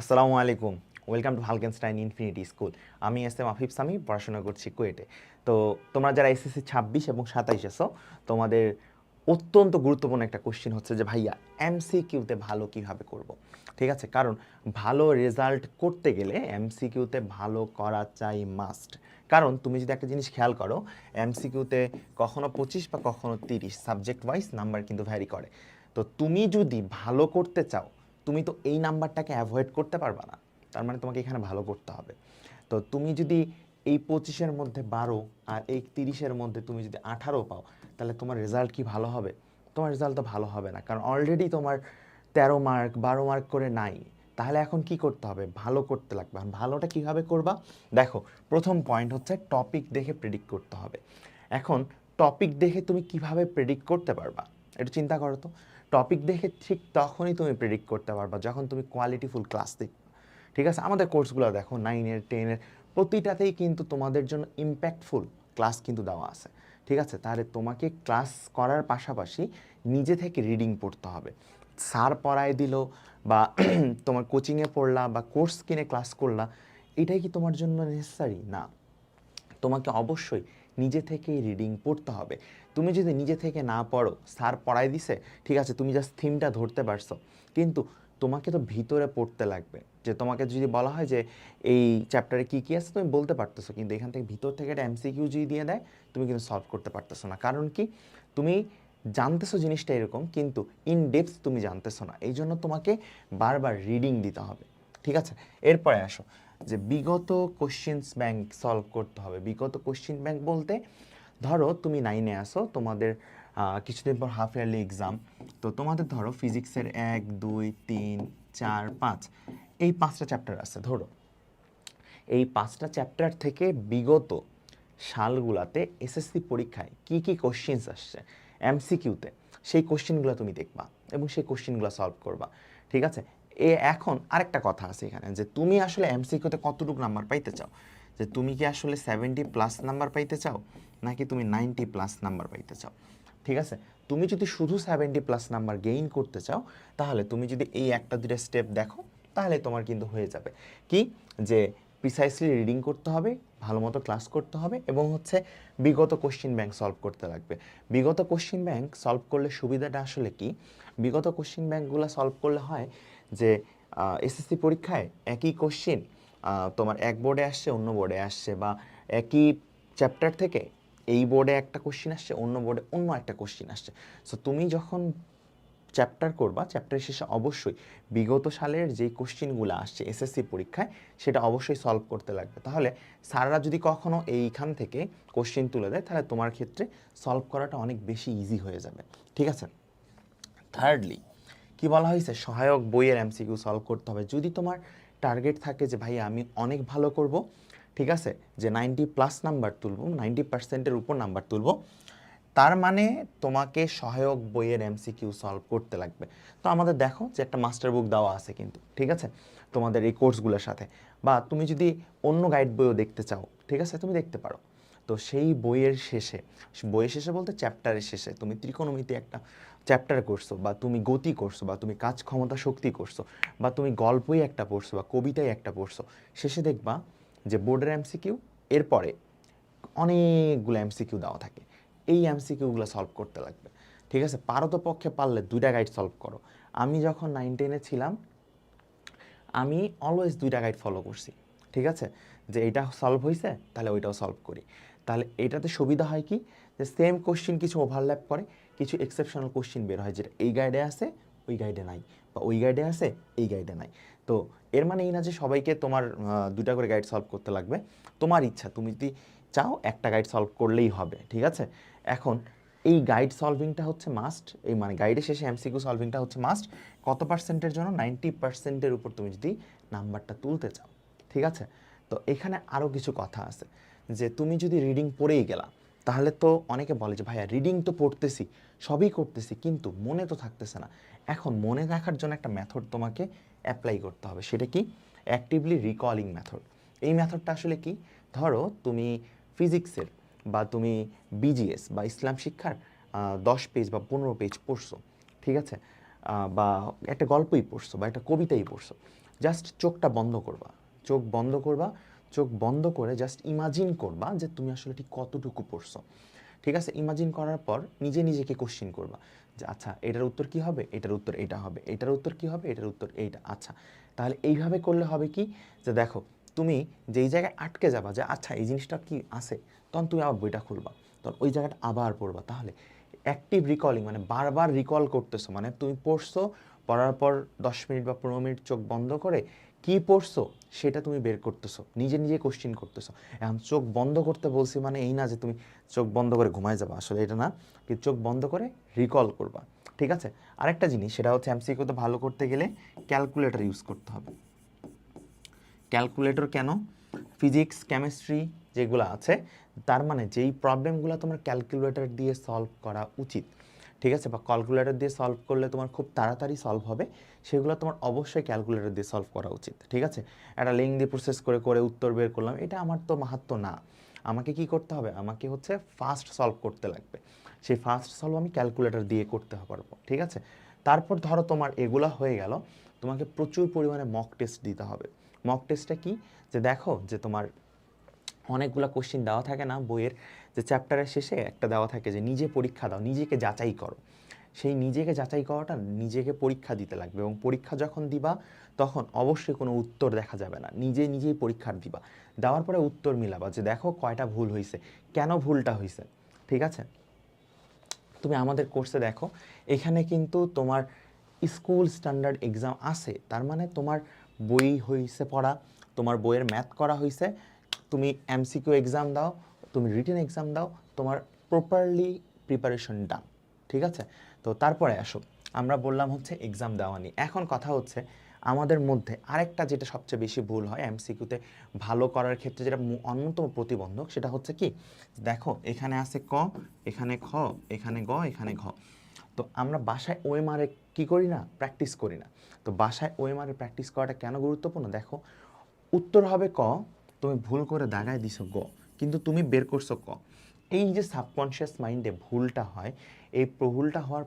আসসালামু আলাইকুম। Welcome to Halkenstein infinity school আমি এস এম আফিফ সামি, পড়াশোনা করছি কুয়েটে। তো তোমরা যারা এসএসসি ছাব্বিশ এবং সাতাইশ এসো তোমাদের অত্যন্ত গুরুত্বপূর্ণ একটা কোশ্চেন হচ্ছে যে, ভাইয়া এমসিকিউতে ভালো কীভাবে করব? ঠিক আছে? কারণ ভালো রেজাল্ট করতে গেলে এমসিকিউতে ভালো করা চাই মাস্ট কারণ তুমি যদি একটা জিনিস খেয়াল করো এমসিকিউতে কখনো পঁচিশ বা কখনো তিরিশ সাবজেক্ট ওয়াইজ নাম্বার কিন্তু ভ্যারি করে। তো তুমি যদি ভালো করতে চাও তুমি তো এই নাম্বারটাকে অ্যাভয়েড করতে পারবা না। তার মানে তোমাকে এখানে ভালো করতে হবে। তো তুমি যদি এই পঁচিশের মধ্যে বারো আর এই তিরিশের মধ্যে তুমি যদি আঠারো পাও, তাহলে তোমার রেজাল্ট কি ভালো হবে? তোমার রেজাল্ট তো ভালো হবে না। কারণ অলরেডি তোমার তেরো মার্ক বারো মার্ক করে নাই। তাহলে এখন কি করতে হবে? ভালো করতে লাগবে। ভালোটা কীভাবে করবা? দেখো, প্রথম পয়েন্ট হচ্ছে টপিক দেখে প্রেডিক্ট করতে হবে। এখন টপিক দেখে তুমি কীভাবে প্রেডিক্ট করতে পারবা? একটু চিন্তা করো তো। টপিক দেখে ঠিক তখনই তুমি প্রেডিক্ট করতে পারবা যখন তুমি কোয়ালিটিফুল ক্লাস দেখবে। ঠিক আছে? আমাদের কোর্সগুলো দেখো নাইনের টেনের প্রতিটাতেই কিন্তু তোমাদের জন্য ইম্প্যাক্টফুল ক্লাস কিন্তু দেওয়া আছে। ঠিক আছে? তাহলে তোমাকে ক্লাস করার পাশাপাশি নিজে থেকে রিডিং পড়তে হবে। স্যার পড়ায় দিল বা তোমার কোচিংয়ে পড়লা বা কোর্স কিনে ক্লাস করলা, এটাই কি তোমার জন্য নেসেসারি না। তোমাকে অবশ্যই নিজে থেকেই রিডিং পড়তে হবে। তুমি যদি নিজে থেকে না পড়ো স্যার পড়াই দিছে, ঠিক আছে, তুমি জাস্ট থিমটা ধরতে পারছ। কিন্তু তোমাকে তো ভিতরে পড়তে লাগবে। যে তোমাকে যদি বলা হয় যে এই চ্যাপ্টারে কী কী আছে, তুমি বলতে পারতেছো, কিন্তু এখান থেকে ভিতর থেকে একটা এমসিকিউ যদি দিয়ে দেয়, তুমি কিন্তু সলভ করতে পারতেছো না। কারণ কি? তুমি জানতেছো জিনিসটা এরকম, কিন্তু ইন ডেপথ তুমি জানতেছো না। এই জন্য তোমাকে বারবার রিডিং দিতে হবে। ঠিক আছে? এরপরে আসো। যে বিগত কোশ্চেন্স ব্যাংক সলভ করতে হবে। বিগত কোশ্চেন ব্যাংক বলতে, ধরো তুমি নাইনে আসো তোমাদের কিছুদিন পর হাফ ইয়ারলি এক্সাম তো তোমাদের ধরো ফিজিক্সের এক, দুই, তিন, চার, পাঁচ, এই পাঁচটা চ্যাপ্টার আছে, ধরো। এই পাঁচটা চ্যাপ্টার থেকে বিগত সালগুলাতে এসএসসি পরীক্ষায় কি কি কোশ্চেন্স আসছে এমসিকিউতে সেই কোশ্চেনগুলো তুমি দেখবা এবং সেই কোশ্চেনগুলো সলভ করবা, ঠিক আছে? এ এখন আরেকটা কথা আছে এখানে, যে তুমি আসলে এমসিকিউতে কতটুকু নাম্বার পাইতে চাও? যে তুমি কি আসলে সেভেন্টি প্লাস নাম্বার পাইতে চাও, নাকি তুমি নাইনটি প্লাস নাম্বার পাইতে চাও? ঠিক আছে? তুমি যদি শুধু সেভেন্টি প্লাস নাম্বার গেইন করতে চাও, তাহলে তুমি যদি এই একটা দুটো স্টেপ দেখো, তাহলে তোমার কিন্তু হয়ে যাবে। কি? যে প্রিসাইসলি রিডিং করতে হবে, ভালো মতো ক্লাস করতে হবে, এবং হচ্ছে বিগত কোশ্চিন ব্যাংক সলভ করতে লাগবে। বিগত কোশ্চিন ব্যাংক সলভ করলে সুবিধাটা আসলে কি? বিগত কোশ্চিন ব্যাংকগুলো সলভ করলে হয় যে এসএসসি পরীক্ষায় একই কোশ্চিন তোমার এক বোর্ডে আসছে, অন্য বোর্ডে আসছে বা একই চ্যাপ্টার থেকে এই বোর্ডে একটা কোশ্চিন আসছে, অন্য বোর্ডে অন্য একটা কোশ্চিন আসছে। সো তুমি যখন চ্যাপ্টার করবা চ্যাপ্টারের শেষে অবশ্যই বিগত সালের যেই কোশ্চিনগুলো আসছে এসএসসি পরীক্ষায়, সেটা অবশ্যই সলভ করতে লাগবে। তাহলে স্যাররা যদি কখনও এইখান থেকে কোশ্চিন তুলে দেয়, তাহলে তোমার ক্ষেত্রে সলভ করাটা অনেক বেশি ইজি হয়ে যাবে। ঠিক আছে? থার্ডলি কি বলা হয়েছে? সহায়ক বইয়ের এমসিকিউ সলভ করতে হবে। যদি তোমার টার্গেট থাকে যে, ভাই, আমি অনেক ভালো করব, ঠিক আছে? যে নাইনটি প্লাস নাম্বার তুলব নাইনটি পার্সেন্টের উপর নাম্বার তুলব। তার মানে তোমাকে সহায়ক বইয়ের এমসিকিউ সলভ করতে লাগবে। তো আমাদের দেখো যে, একটা মাস্টার বুক দেওয়া আছে কিন্তু, ঠিক আছে? তোমাদের এই কোর্সগুলোর সাথে। বা তুমি যদি অন্য গাইড বইও দেখতে চাও, ঠিক আছে? তুমি দেখতে পারো। তো সেই বইয়ের শেষে বইয়ের শেষে বলতে চ্যাপ্টারের শেষে তুমি ত্রিকোণমিতি একটা চ্যাপ্টার করছ বা তুমি গতি করছ বা তুমি কাজ ক্ষমতা শক্তি করছ বা তুমি গল্পই একটা পড়ছো বা কবিতাই একটা পড়ছো, শেষে দেখবা যে বোর্ডের এমসিকিউ এরপরে অনেকগুলো এমসিকিউ দেওয়া থাকে। এই এমসিকিউগুলো সলভ করতে লাগবে। ঠিক আছে? পারতপক্ষে পারলে দুইটা গাইড সলভ করো। আমি যখন নাইন টেনে ছিলাম, আমি অলওয়েজ দুইটা গাইড ফলো করছি। ঠিক আছে? যে এটা সলভ হয়েছে তাহলে ওইটাও সলভ করি। তাহলে এটাতে সুবিধা হয় কি? যে সেম কোশ্চিন কিছু ওভারল্যাপ করে, কিছু এক্সেপশনাল কোশ্চিন বের হয়, যেটা এই গাইডে আছে, ওই গাইডে নাই, বা ওই গাইডে আছে, এই গাইডে নাই। তো এর মানে এই না যে সবাইকে তোমার দুটা করে গাইড সলভ করতে লাগবে। তোমার ইচ্ছা, তুমি যদি চাও, একটা গাইড সলভ করলেই হবে, ঠিক আছে? এখন এই গাইড সলভিংটা হচ্ছে মাস্ট এই মানে গাইডের শেষে এমসিকিউ সলভিংটা হচ্ছে মাস্ট কত পার্সেন্টের জন্য? নাইনটি পার্সেন্টের উপর তুমি যদি নাম্বারটা তুলতে চাও, ঠিক আছে? তো এখানে আরও কিছু কথা আছে। যে তুমি যদি রিডিং পড়েই গেলা, তাহলে তো অনেকে বলে যে, ভাইয়া রিডিং তো পড়তেছি, সবই করতেছি, কিন্তু মনে তো থাকতেছে না। এখন মনে রাখার জন্য একটা মেথড তোমাকে অ্যাপ্লাই করতে হবে, সেটা কি? অ্যাক্টিভলি রিকলিং মেথড এই মেথডটা আসলে কি? ধরো, তুমি ফিজিক্সের বা তুমি বিজিএস বা ইসলাম শিক্ষার দশ পেজ বা পনেরো পেজ পড়ছো, ঠিক আছে? বা একটা গল্পই পড়ছো বা একটা কবিতাই পড়ছো জাস্ট চোখটা বন্ধ করবা, চোখ বন্ধ করবা চোখ বন্ধ করে জাস্ট ইমাজিন করবা যে তুমি আসলে ঠিক কতটুকু পড়ছো। ঠিক আছে? ইমাজিন করার পর নিজে নিজেকে কোশ্চিন করবা যে আচ্ছা এটার উত্তর কি হবে? এটার উত্তর এটা হবে। এটার উত্তর কি হবে? এটার উত্তর এইটা। আচ্ছা তাহলে এইভাবে করলে হবে কি? যে দেখো, তুমি যেই জায়গায় আটকে যাবা যে আচ্ছা এই জিনিসটা কি আছে? তখন তুমি আবার বইটা খুলবা। তখন ওই জায়গাটা আবার পড়বা। তাহলে অ্যাক্টিভ রিকলিং মানে বারবার রিকল করতেছো। মানে তুমি পড়ছো, পড়ার পর দশ মিনিট বা পনেরো মিনিট চোখ বন্ধ করে কি পড়ছো সেটা তুমি বের করতেছো, নিজে নিজে কোশ্চিন করতেছো। এখন চোখ বন্ধ করতে বলছি মানে এই না যে তুমি চোখ বন্ধ করে ঘুমায় যাবা, আসলে এটা না কিন্তু চোখ বন্ধ করে রিকল করবা, ঠিক আছে? আরেকটা জিনিস, সেটা হচ্ছে এমসিকিউতে ভালো করতে গেলে ক্যালকুলেটর ইউজ করতে হবে। ক্যালকুলেটর কেন? ফিজিক্স কেমিস্ট্রি যেগুলো আছে, তার মানে যেই প্রবলেমগুলো তোমার ক্যালকুলেটর দিয়ে সলভ করা উচিত ঠিক আছে? বা ক্যালকুলেটর দিয়ে সলভ করলে তোমার খুব তাড়াতাড়ি সলভ হবে। সেগুলো তোমার অবশ্যই ক্যালকুলেটর দিয়ে সলভ করা উচিত, ঠিক আছে? একটা লিঙ্ক দিয়ে প্রসেস করে করে উত্তর বের করলাম। এটা আমার তো মাহাত্ম না। আমাকে কি করতে হবে? আমাকে হচ্ছে ফাস্ট সলভ করতে লাগবে। সেই ফাস্ট সলভ আমি ক্যালকুলেটর দিয়ে করতে পারব, ঠিক আছে? তারপর ধরো তোমার এগুলা হয়ে গেল। তোমাকে প্রচুর পরিমাণে মক টেস্ট দিতে হবে। মক টেস্টটা কি? যে দেখো যে তোমার অনেকগুলো কোশ্চিন দেওয়া থাকে না, বইয়ের যে চ্যাপ্টারের শেষে একটা দেওয়া থাকে যে নিজে পরীক্ষা দাও, নিজেকে যাচাই করো। সেই নিজেকে যাচাই করাটা নিজেকে পরীক্ষা দিতে লাগবে এবং পরীক্ষা যখন দিবা, তখন অবশ্যই কোনো উত্তর দেখা যাবে না। নিজে নিজেই পরীক্ষার দিবা। দেওয়ার পরে উত্তর মিলাবা যে দেখো কয়টা ভুল হয়েছে কেন ভুলটা হয়েছে ঠিক আছে? তুমি আমাদের কোর্সে দেখো, এখানে কিন্তু তোমার স্কুল স্ট্যান্ডার্ড এক্সাম আছে, তার মানে তোমার বই হয়েছে পড়া, তোমার বইয়ের ম্যাথ করা হয়েছে তুমি এমসিকিউ এক্সাম দাও, তুমি রিটেন এক্সাম দাও, তোমার প্রপারলি প্রিপারেশন ডান ঠিক আছে? তো তারপরে আসো, আমরা বললাম হচ্ছে এক্সাম দেওয়া নিয়ে এখন কথা হচ্ছে, আমাদের মধ্যে আরেকটা যেটা সবচেয়ে বেশি ভুল হয় এমসিকিউতে ভালো করার ক্ষেত্রে যেটা অন্যতম প্রতিবন্ধক, সেটা হচ্ছে কি? দেখো, এখানে আছে ক, এখানে খ, এখানে গ, এখানে ঘ। তো আমরা বাসায় ওএমআরে কি করি না? প্র্যাকটিস করি না। তো বাসায় ওএমআরে প্র্যাকটিস করাটা কেন গুরুত্বপূর্ণ? দেখো, উত্তর হবে ক তুমি ভুল করে দাগায় দিছো গ, কিন্তু তুমি বের করছ ক। এই যে সাবকনশিয়াস মাইন্ডে ভুলটা হয়, এই ভুলটা হওয়ার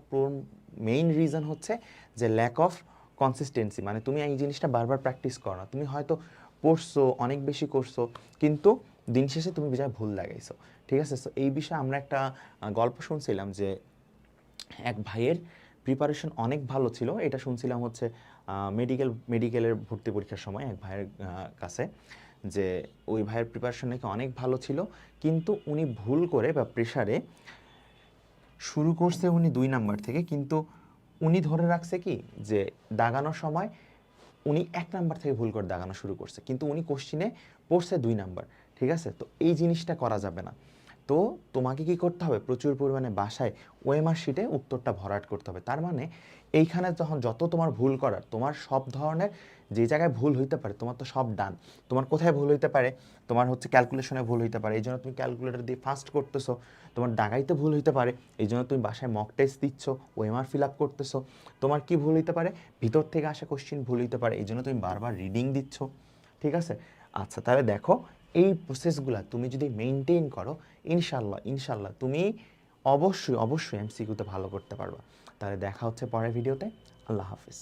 মেইন রিজন হচ্ছে যে ল্যাক অফ কনসিস্টেন্সি মানে তুমি এই জিনিসটা বারবার প্র্যাকটিস করো না। তুমি হয়তো পড়ছো, অনেক বেশি করছ, কিন্তু দিন শেষে তুমি বিজয় ভুল লাগাইছো ঠিক আছে? সো এই বিষয়ে আমরা একটা গল্প শুনছিলাম যে এক ভাইয়ের প্রিপারেশন অনেক ভালো ছিল। এটা শুনছিলাম হচ্ছে মেডিকেল মেডিকেলের ভর্তি পরীক্ষার সময় এক ভাইয়ের কাছে। যে ওই ভাইয়ের প্রিপারেশন নাকি অনেক ভালো ছিল, কিন্তু উনি ভুল করে বা প্রেশারে শুরু করছে উনি দুই নাম্বার থেকে, কিন্তু উনি ধরে রাখছে কি যে দাগানোর সময় উনি এক নাম্বার থেকে ভুল করে দাগানো শুরু করছে, কিন্তু উনি কোশ্চিনে পড়ছে দুই নাম্বার, ঠিক আছে? তো এই জিনিসটা করা যাবে না। তো তোমাকে কি করতে হবে? প্রচুর পরিমাণে বাসায় ওএমআর শিটে উত্তরটা ভরাট করতে হবে। তার মানে এইখানে যখন যত তোমার ভুল করার, তোমার সব ধরনের যে জায়গায় ভুল হইতে পারে, তোমার তো সব ডান। তোমার কোথায় ভুল হইতে পারে? তোমার হচ্ছে ক্যালকুলেশনে ভুল হইতে পারে। এই জন্য তুমি ক্যালকুলেটর দিয়ে ফাস্ট করতেছো। তোমার দাগাইতে ভুল হইতে পারে। এই জন্য তুমি বাসায় মক টেস্ট দিচ্ছ, ওএমআর ফিল আপ করতেছো। তোমার কি ভুল হইতে পারে? ভিতর থেকে আসা কোশ্চিন ভুল হইতে পারে। এই জন্য তুমি বারবার রিডিং দিচ্ছ। ঠিক আছে? আচ্ছা তাহলে দেখো এই প্রসেসগুলো তুমি যদি মেনটেন করো ইনশাল্লাহ ইনশাল্লাহ তুমি অবশ্যই অবশ্যই এমসিকিউতে ভালো করতে পারবা। তাহলে দেখা হচ্ছে পরের ভিডিওতে আল্লাহ হাফিজ।